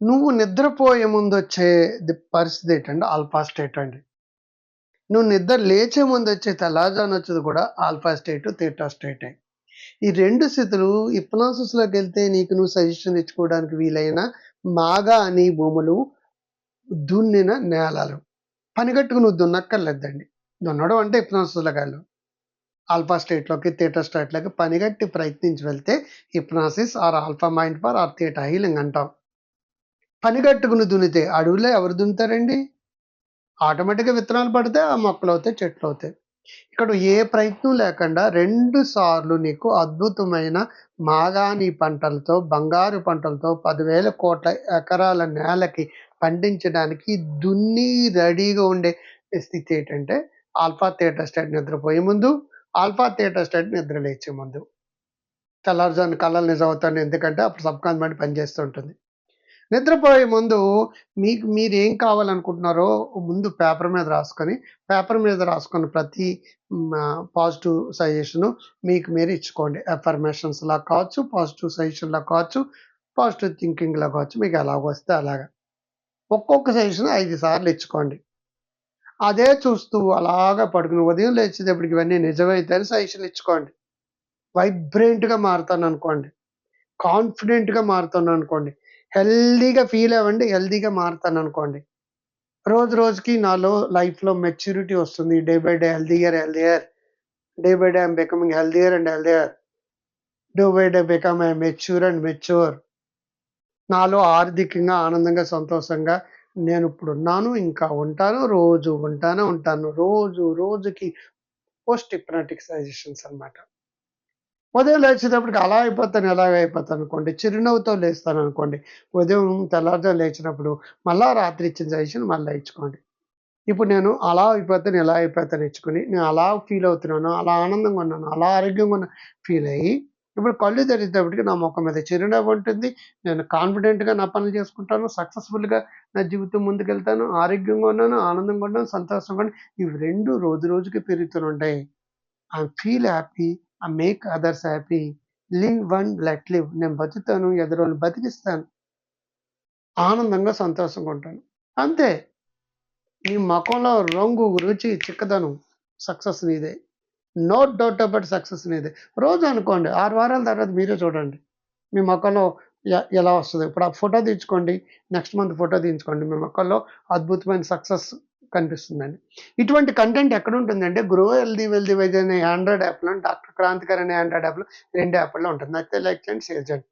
నువ్వు నిద్రపోయే ముందు వచ్చే పరిస్థితి ఏంటంటే ఆల్ఫా స్టేట్ అండి. నువ్వు నిద్ర లేచే ముందు వచ్చే తెల్లారుజామున వచ్చేది కూడా ఆల్ఫా స్టేట్, థీటా స్టేటే. ఈ రెండు స్థితులు హిప్నాసిస్‌లోకెళ్తే నీకు నువ్వు సజెషన్ తెచ్చుకోవడానికి వీలైన మాగా అని భూములు దున్నిన నేలలు. పనిగట్టుకు నువ్వు దున్నక్కర్లేదండి. దున్నడం అంటే హిప్నాసిస్‌లోకి ఆల్ఫా స్టేట్‌లోకి, థియేటా స్టేట్‌లోకి పనిగట్టి ప్రయత్నించి వెళ్తే hypnosis or alpha mind for or theta healing అంటాం. పనిగట్టుకుని దున్నితే అడవిలో ఎవరు దున్నుతారండి? ఆటోమేటిక్‌గా విత్తనాలు పడితే ఆ మొక్కలు అయితే చెట్లు అవుతాయి ఇక్కడ ఏ ప్రయత్నం లేకుండా రెండు సార్లు నీకు అద్భుతమైన మాగాణి పంటలతో, బంగారు పంటలతో పదివేల కోట్ల ఎకరాల నేలకి పండించడానికి దున్ని రెడీగా ఉండే స్థితి ఏంటంటే ఆల్ఫా, థియేటర్ స్టేట్ నిద్రపోయే ముందు, ఆల్ఫా, థియేటర్ స్టేట్ నిద్ర లేచే ముందు. తెల్లారుజామున నిజం అవుతాను ఎందుకంటే అప్పుడు సబ్‌కాన్స్ మైండ్ పనిచేస్తూ ఉంటుంది. నిద్రపోయే ముందు మీకు మీరేం కావాలనుకుంటున్నారో ముందు పేపర్ మీద రాసుకొని, పేపర్ మీద రాసుకున్న ప్రతి పాజిటివ్ సజెషను మీకు మీరు ఇచ్చుకోండి. అఫర్మేషన్స్‌లా కావచ్చు, పాజిటివ్ సజెషన్‌లా కావచ్చు, పాజిటివ్ థింకింగ్‌లా కావచ్చు. మీకు ఎలాగొస్తే అలాగా. ఒక్కొక్క సజెషన్ ఐదు సార్లు ఇచ్చుకోండి. అదే చూస్తూ అలాగా పడుకుని ఉదయం లేచేటప్పటికి ఇవన్నీ నిజమైతే సజెషన్‌లు ఇచ్చుకోండి. వైబ్రెంట్‌గా మారుతాను అనుకోండి కాన్ఫిడెంట్‌గా మారుతాను అనుకోండి హెల్తీగా ఫీల్ అవ్వండి. హెల్దీగా మారుతాను అనుకోండి రోజు రోజుకి నాలో లైఫ్‌లో మెచ్యూరిటీ వస్తుంది. Day by day healthier healthier. Day by day I'm becoming healthier and healthier. Day by day become I mature and mature. నాలో ఆర్థికంగా, ఆనందంగా, సంతోషంగా నేను ఇప్పుడు ఉన్నాను ఇంకా ఉంటాను. రోజు ఉంటానే ఉంటాను. రోజు రోజుకి పోస్ట్ హిప్నాటిక్ సజెషన్స్ అన్నమాట. ఉదయం లేచేటప్పటికి అలా అయిపోతాను, ఎలాగ అయిపోతాను అనుకోండి చిరునవ్వుతో లేస్తాననుకోండి. ఉదయం తెల్లారుజామున లేచినప్పుడు మళ్ళా రాత్రి ఇచ్చిన సజెషన్ మళ్ళీ ఇచ్చుకోండి. ఇప్పుడు నేను అలా అయిపోతాను, ఎలా అయిపోతాను ఇచ్చుకొని, నేను అలా ఫీల్ అవుతున్నాను, అలా ఆనందంగా ఉన్నాను, అలా ఆరోగ్యంగా ఉన్న ఫీల్ అయ్యి, ఇప్పుడు కళ్ళు తెరిచేటప్పటికి నా ముఖం మీద చిరునవ్వు ఉంటుంది. నేను కాన్ఫిడెంట్‌గా నా పనులు చేసుకుంటాను. సక్సెస్‌ఫుల్‌గా నా జీవితం ముందుకెళ్తాను. ఆరోగ్యంగా ఉన్నాను, ఆనందంగా ఉన్నాను, సంతోషంగా ఉన్నాను. ఇవి రెండు రోజు రోజుకి పెరుగుతూనే ఉంటాయి. I feel happy. ఆ make others happy. Live one let live. నేను బతుకుతాను. ఎదురోళ్ళని బతికిస్తాను. ఆనందంగా, సంతోషంగా ఉంటాను. అంతే. నీ ముఖంలో రంగు, రుచి, చిక్కదనం సక్సెస్ నీదే. నో డౌట్ అబౌట్ సక్సెస్ నీదే. రోజు అనుకోండి. ఆరు వారాల తర్వాత మీరే చూడండి. మీ ముఖంలో ఎలా వస్తుంది ఇప్పుడు ఆ ఫోటో తీయించుకోండి. నెక్స్ట్ మంత్ ఫోటో తీయించుకోండి. మీ మొఖంలో అద్భుతమైన సక్సెస్ కనిపిస్తుందండి. ఇటువంటి కంటెంట్ ఎక్కడ ఉంటుందంటే గ్రో హెల్దీ వెల్దీ వైజ్ అనే ఆండ్రాయిడ్ యాప్‌లో డాక్టర్ క్రాంతికర్ అనే ఆండ్రాయిడ్ యాప్‌లో రెండు యాప్లో ఉంటుంది. నచ్చితే లైక్ చేయండి, షేర్ చేయండి.